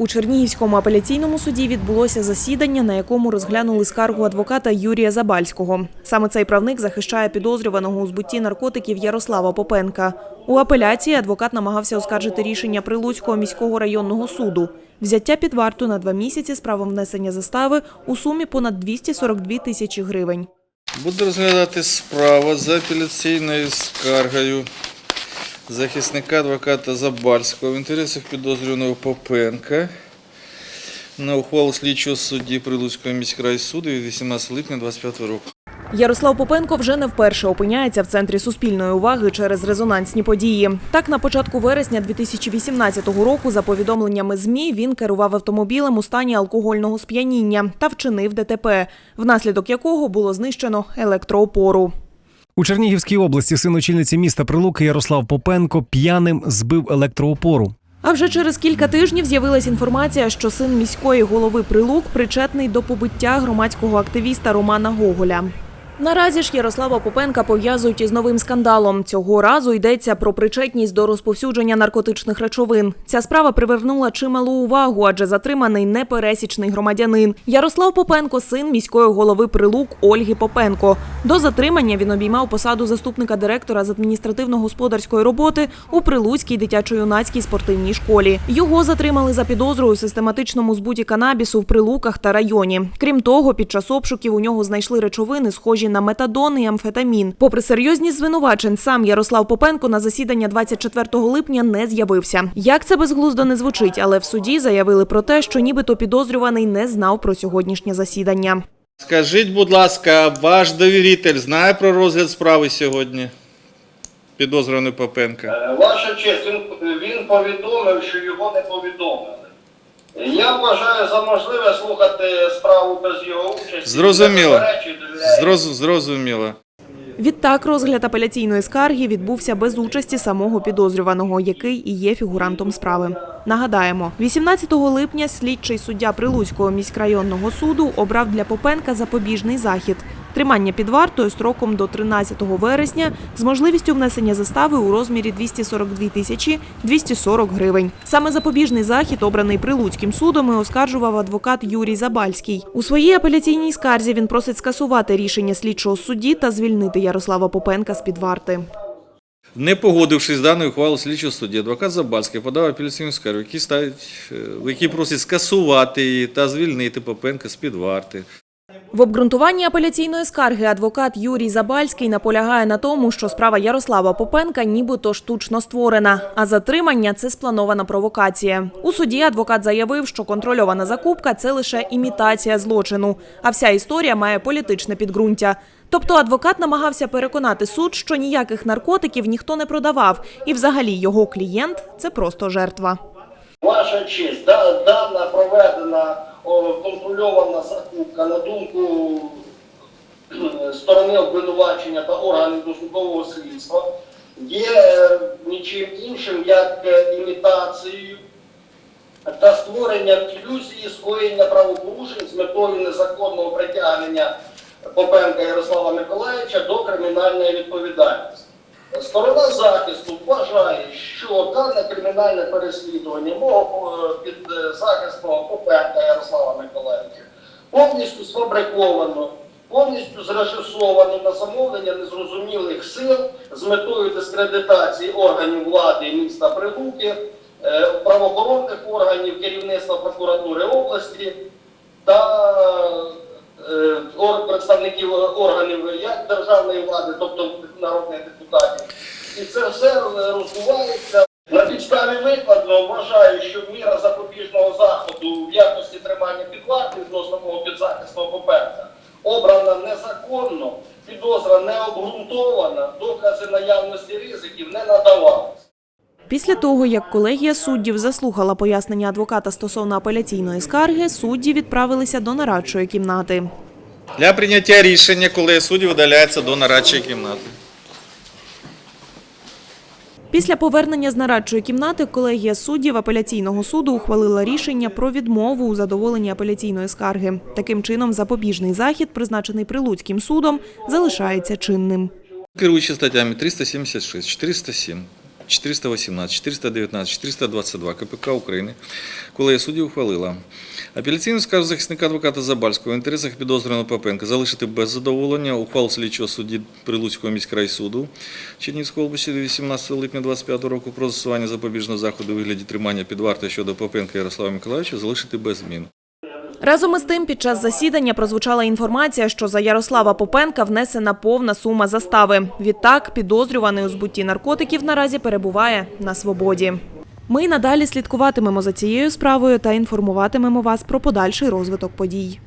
У Чернігівському апеляційному суді відбулося засідання, на якому розглянули скаргу адвоката Юрія Забальського. Саме цей правник захищає підозрюваного у збутті наркотиків Ярослава Попенка. У апеляції адвокат намагався оскаржити рішення Прилуцького міського районного суду. Взяття під варту на два місяці з правом внесення застави у сумі понад 242 тисячі гривень. Буде розглядати справа за апеляційною скаргою захисника адвоката Забальського в інтересах підозрюваного Попенка на ухвалу слідчого судді Прилуцького міськрайсуду від 18 липня 2025 року. Ярослав Попенко вже не вперше опиняється в центрі суспільної уваги через резонансні події. Так, на початку вересня 2018 року, за повідомленнями ЗМІ, він керував автомобілем у стані алкогольного сп'яніння та вчинив ДТП, внаслідок якого було знищено електроопору. У Чернігівській області син очільниці міста Прилуки Ярослав Попенко п'яним збив електроопору. А вже через кілька тижнів з'явилась інформація, що син міської голови Прилук причетний до побиття громадського активіста Романа Гоголя. Наразі ж Ярослава Попенка пов'язують із новим скандалом. Цього разу йдеться про причетність до розповсюдження наркотичних речовин. Ця справа привернула чималу увагу, адже затриманий непересічний громадянин. Ярослав Попенко, син міської голови Прилук Ольги Попенко. До затримання він обіймав посаду заступника директора з адміністративно-господарської роботи у Прилуцькій дитячо-юнацькій спортивній школі. Його затримали за підозрою у систематичному збуті канабісу в Прилуках та районі. Крім того, під час обшуків у нього знайшли речовини, схожі на метадон і амфетамін. Попри серйозні звинувачень, сам Ярослав Попенко на засідання 24 липня не з'явився. Як це безглуздо не звучить, але в суді заявили про те, що нібито підозрюваний не знав про сьогоднішнє засідання. Скажіть, будь ласка, ваш довіритель знає про розгляд справи сьогодні? Підозрюваний Попенка. Е, Ваша честь, він, він повідомив, що його не повідомили. Я вважаю за можливе слухати справу без його участі. Зрозуміло. Зроз, зрозуміло. Відтак розгляд апеляційної скарги відбувся без участі самого підозрюваного, який і є фігурантом справи. Нагадаємо, 18 липня слідчий суддя Прилуцького міськрайонного суду обрав для Попенка запобіжний захід. Тримання під вартою строком до 13 вересня з можливістю внесення застави у розмірі 242 тисячі 240 гривень. Саме запобіжний захід, обраний Прилуцьким судом, і оскаржував адвокат Юрій Забальський. У своїй апеляційній скарзі він просить скасувати рішення слідчого судді та звільнити Ярослава Попенка з під варти. Не погодившись з даною ухвалою слідчого судді, адвокат Забальський подав апеляційну скаргу, е, в якій просить скасувати її та звільнити Попенка з-під варти. В обґрунтуванні апеляційної скарги адвокат Юрій Забальський наполягає на тому, що справа Ярослава Попенка нібито штучно створена, а затримання це спланована провокація. У суді адвокат заявив, що контрольована закупка це лише імітація злочину, а вся історія має політичне підґрунтя. Тобто адвокат намагався переконати суд, що ніяких наркотиків ніхто не продавав, і взагалі його клієнт це просто жертва. Ваша честь, да- дана проведена контрольована закупка на думку е, сторони обвинувачення та органів досудового слідства є е, нічим іншим, як е, імітацією та створенням ілюзії скоєння правопорушень з метою незаконного притягнення Попенка Ярослава Миколаївича до кримінальної відповідальності. Сторона захисту вважає, що дане кримінальне переслідування мого е, під е, Попенка Ярослава Миколаївича повністю сфабриковано, повністю зрежисовано на замовлення незрозумілих сил з метою дискредитації органів влади міста Прилуки, е, правоохоронних органів, керівництва прокуратури області та представників органів як державної влади, тобто народних депутатів. І це все е, роздувається. На підставі викладеного вважаю, що міра запобіжного заходу в якості тримання під вартою відносно мого підзахисного Попенка обрана незаконно, підозра не обґрунтована, докази наявності ризиків не надавалися. Після того, як колегія суддів заслухала пояснення адвоката стосовно апеляційної скарги, судді відправилися до нарадчої кімнати. Для прийняття рішення, коли судді видаляється до нарадчої кімнати. Після повернення з нарадчої кімнати колегія суддів апеляційного суду ухвалила рішення про відмову у задоволенні апеляційної скарги. Таким чином, запобіжний захід, призначений Прилуцьким судом, залишається чинним. Керуючи статтями 376, 407 418, 419, 422 КПК України. Колегія суддів ухвалила. Апеляційну скаргу захисника адвоката Забальського в інтересах підозрюваного Попенка залишити без задоволення. Ухвалу слідчого судді Прилуцького міськрайсуду Чернігівської області 18 липня 25 року про застосування запобіжного заходу у вигляді тримання під вартою щодо Попенка Ярослава Миколаївича залишити без змін. Разом із тим, під час засідання прозвучала інформація, що за Ярослава Попенка внесена повна сума застави. Відтак, підозрюваний у збутті наркотиків наразі перебуває на свободі. Ми надалі слідкуватимемо за цією справою та інформуватимемо вас про подальший розвиток подій.